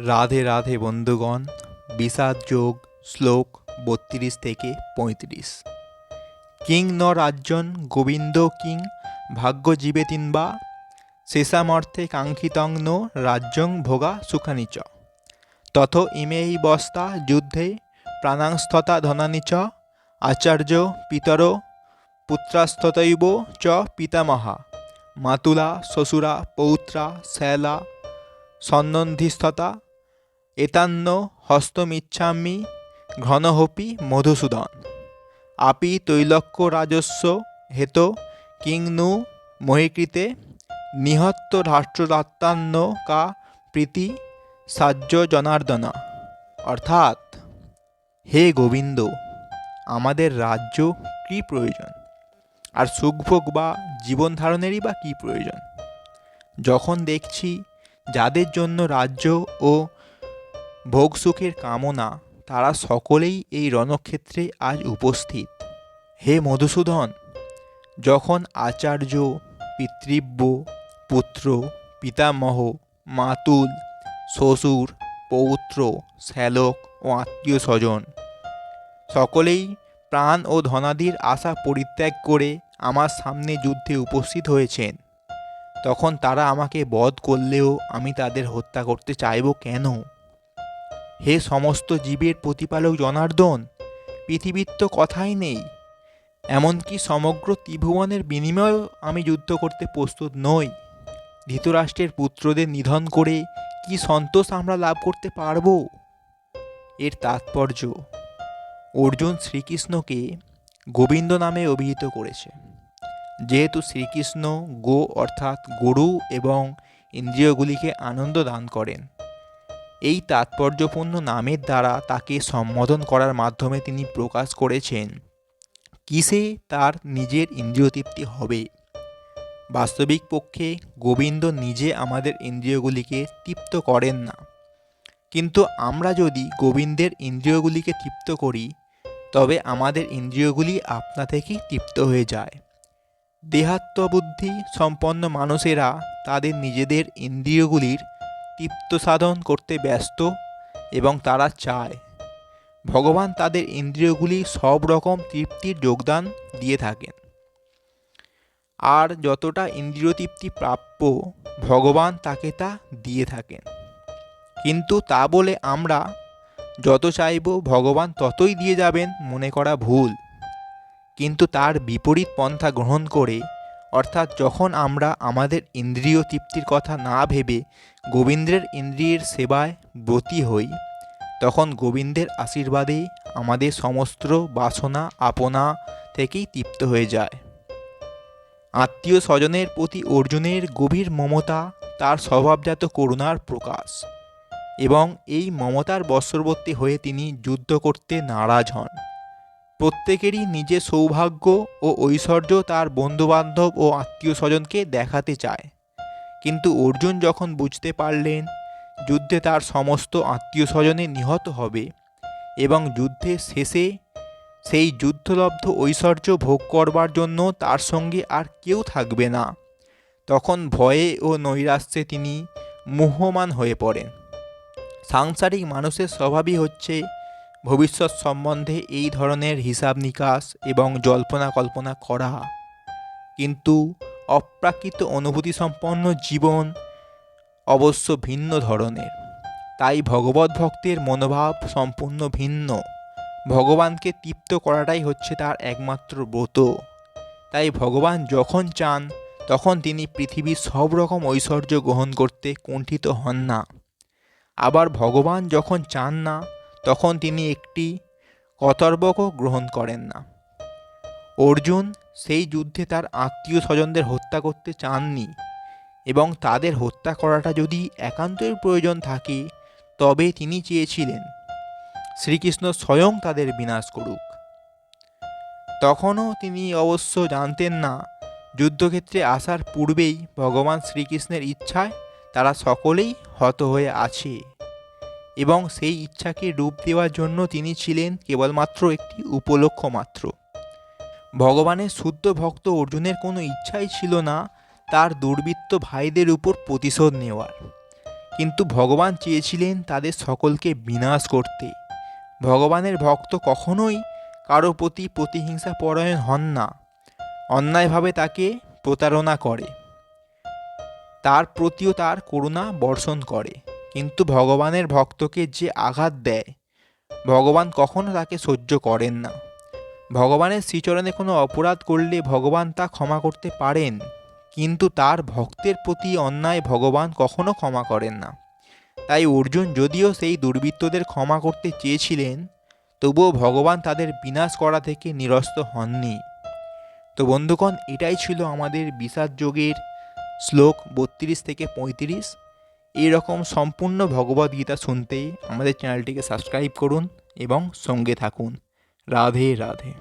রাধে রাধে বন্ধুগণ, বিষাদ যোগ, শ্লোক বত্রিশ থেকে পঁয়ত্রিশ। কিং ন রাজ্যন গোবিন্দ কিং, ভাগ্য জীবেতিন বা শেষামর্থে কাঙ্ক্ষিতং নো রাজ্যং ভোগা সুখানি চ। তথ ইমেই বস্তা যুদ্ধে প্রাণাংস্থতা ধনানি চ, আচার্য পিতর পুত্রাস্ততৈব চ পিতামহা, মাতুলা, শ্বশুরা, পৌত্রা, শ্যালা সন্নন্ধিস্থতা এতান্ন হস্তমিচ্ছামি ঘনহপি মধুসূদন। আপি তৈলক্য রাজস্ব হেত কিং নু মহিকৃতে নিহত্ত রাষ্ট্রদাত্তান্ন কা প্রীতি সাজ্য জনার্দন। অর্থাৎ, হে গোবিন্দ, আমাদের রাজ্য কী প্রয়োজন? আর সুখভোগ বা জীবন ধারণেরই বা কী প্রয়োজন? যখন দেখছি যাদের জন্য রাজ্য ও ভোগসুখের কামনা তারা সকলেই এই রণক্ষেত্রে আজ উপস্থিত। হে মধুসূদন, যখন আচার্য, পিতৃব্য, পুত্র, পিতামহ, মাতুল, শ্বশুর, পৌত্র, শ্যালক ও আত্মীয় স্বজন, সকলেই প্রাণ ও ধনাদির আশা পরিত্যাগ করে আমার সামনে যুদ্ধে উপস্থিত হয়েছেন। তখন তারা আমাকে বধ করলেও আমি তাদের হত্যা করতে চাইব কেন? হে সমস্ত জীবের প্রতিপালক জনার্দন, পৃথিবীর তো কথাই নেই। এমনকি সমগ্র ত্রিভুবনের বিনিময়েও আমি যুদ্ধ করতে প্রস্তুত নই। ধৃতরাষ্ট্রের পুত্রদের নিধন করে কি সন্তোষ আমরা লাভ করতে পারব? এর তাৎপর্য, অর্জুন শ্রীকৃষ্ণকে গোবিন্দ নামে অভিহিত করেছে। যেহেতু শ্রীকৃষ্ণ গো অর্থাৎ গরু এবং ইন্দ্রিয়গুলিকে আনন্দ দান করেন এই তাৎপর্যপূর্ণ নামের দ্বারা তাকে সম্বোধন করার মাধ্যমে তিনি প্রকাশ করেছেন। কিসে তার নিজের ইন্দ্রিয় তৃপ্তি হবে? বাস্তবিক পক্ষে গোবিন্দ নিজে আমাদের ইন্দ্রিয়গুলিকে তৃপ্ত করেন না। কিন্তু আমরা যদি গোবিন্দের ইন্দ্রিয়গুলিকে তৃপ্ত করি, তবে আমাদের ইন্দ্রিয়গুলি আপনা থেকেই তৃপ্ত হয়ে যায়। দেহাত্মবুদ্ধি সম্পন্ন মানুষেরা তাদের নিজেদের ইন্দ্রিয়গুলির তৃপ্ত সাধন করতে ব্যস্ত এবং তারা চায়। ভগবান তাদের ইন্দ্রিয়গুলি সব রকম তৃপ্তির যোগদান দিয়ে থাকেন। আর যতটা ইন্দ্রিয় তৃপ্তি প্রাপ্য, ভগবান তাকে তা দিয়ে থাকেন। কিন্তু তা বলে আমরা যত চাইব ভগবান ততই দিয়ে যাবেন মনে করা ভুল। কিন্তু তার বিপরীত পন্থা গ্রহণ করে অর্থাৎ যখন আমরা আমাদের ইন্দ্রিয় তৃপ্তির কথা না ভেবে গোবিন্দের ইন্দ্রিয়ের সেবায় ব্রতী হই, তখন গোবিন্দের আশীর্বাদে আমাদের সমস্ত বাসনা আপনা থেকেই তৃপ্ত হয়ে যায়। আত্মীয় স্বজনের প্রতি অর্জুনের গভীর মমতা তার স্বভাবজাত করুণার প্রকাশ এবং এই মমতার বশবর্তী হয়ে তিনি যুদ্ধ করতে নারাজ হন। প্রত্যেকেরই নিজের সৌভাগ্য ও ঐশ্বর্য তার বন্ধুবান্ধব ও আত্মীয় স্বজনকে দেখাতে চায়। কিন্তু অর্জুন যখন বুঝতে পারলেন, যুদ্ধে তার সমস্ত আত্মীয় স্বজনে নিহত হবে এবং যুদ্ধের শেষে সেই যুদ্ধলব্ধ ঐশ্বর্য ভোগ করবার জন্য তার সঙ্গে আর কেউ থাকবে না। তখন ভয়ে ও নৈরাশ্যে তিনি মোহমান হয়ে পড়েন। সাংসারিক মানুষের স্বভাবই হচ্ছে ভবিষ্যৎ সম্বন্ধে এই ধরনের হিসাব নিকাশ এবং জল্পনা কল্পনা করা। কিন্তু অপ্রাকৃত অনুভূতি সম্পন্ন জীবন অবশ্য ভিন্ন ধরনের। তাই ভগবত ভক্তের মনোভাব সম্পূর্ণ ভিন্ন। ভগবানকে তৃপ্ত করাটাই হচ্ছে তার একমাত্র ব্রত। তাই ভগবান যখন চান, তখন তিনি পৃথিবীর সব রকম ঐশ্বর্য গ্রহণ করতে কুণ্ঠিত হন না। আবার ভগবান যখন চান না তখন তিনি একটি কতর্বকও গ্রহণ করেন না। অর্জুন সেই যুদ্ধে তার আত্মীয় স্বজনদের হত্যা করতে চাননি এবং তাদের হত্যা করাটা যদি একান্তই প্রয়োজন থাকে, তবে তিনি চেয়েছিলেন, শ্রীকৃষ্ণ স্বয়ং তাদের বিনাশ করুক। তখনও তিনি অবশ্য জানতেন না, যুদ্ধক্ষেত্রে আসার পূর্বেই ভগবান শ্রীকৃষ্ণের ইচ্ছায় তারা সকলেই হত হয়ে আছে। এবং সেই ইচ্ছাকে রূপ দেওয়ার জন্য তিনি ছিলেন কেবলমাত্র একটি উপলক্ষ মাত্র। ভগবানের শুদ্ধ ভক্ত অর্জুনের কোনো ইচ্ছাই ছিল না তার দুর্বৃত্ত ভাইদের উপর প্রতিশোধ নেওয়ার। কিন্তু ভগবান চেয়েছিলেন তাদের সকলকে বিনাশ করতে। ভগবানের ভক্ত কখনোই কারও প্রতি প্রতিহিংসা পরায়ণ হন না, অন্যায়ভাবে তাকে প্রতারণা করে। তার প্রতিও তার করুণা বর্ষণ করে। কিন্তু ভগবানের ভক্তকে যে আঘাত দেয়, ভগবান কখনো তাকে সহ্য করেন না। ভগবানের শ্রীচরণে কোনো অপরাধ করলে ভগবান তা ক্ষমা করতে পারেন, কিন্তু তার ভক্তের প্রতি অন্যায় ভগবান কখনো ক্ষমা করেন না। তাই অর্জুন যদিও সেই দুর্বৃত্তদের ক্ষমা করতে চেয়েছিলেন, তবুও ভগবান তাদের বিনাশ করা থেকে নিরস্ত হননি। তো বন্ধুগণ, এটাই ছিল আমাদের বিষাদ যোগের শ্লোক বত্রিশ থেকে পঁয়ত্রিশ। এইরকম সম্পূর্ণ ভগবদ্গীতা শুনতে আমাদের চ্যানেলটিকে সাবস্ক্রাইব করুন এবং সঙ্গে থাকুন। রাধে রাধে।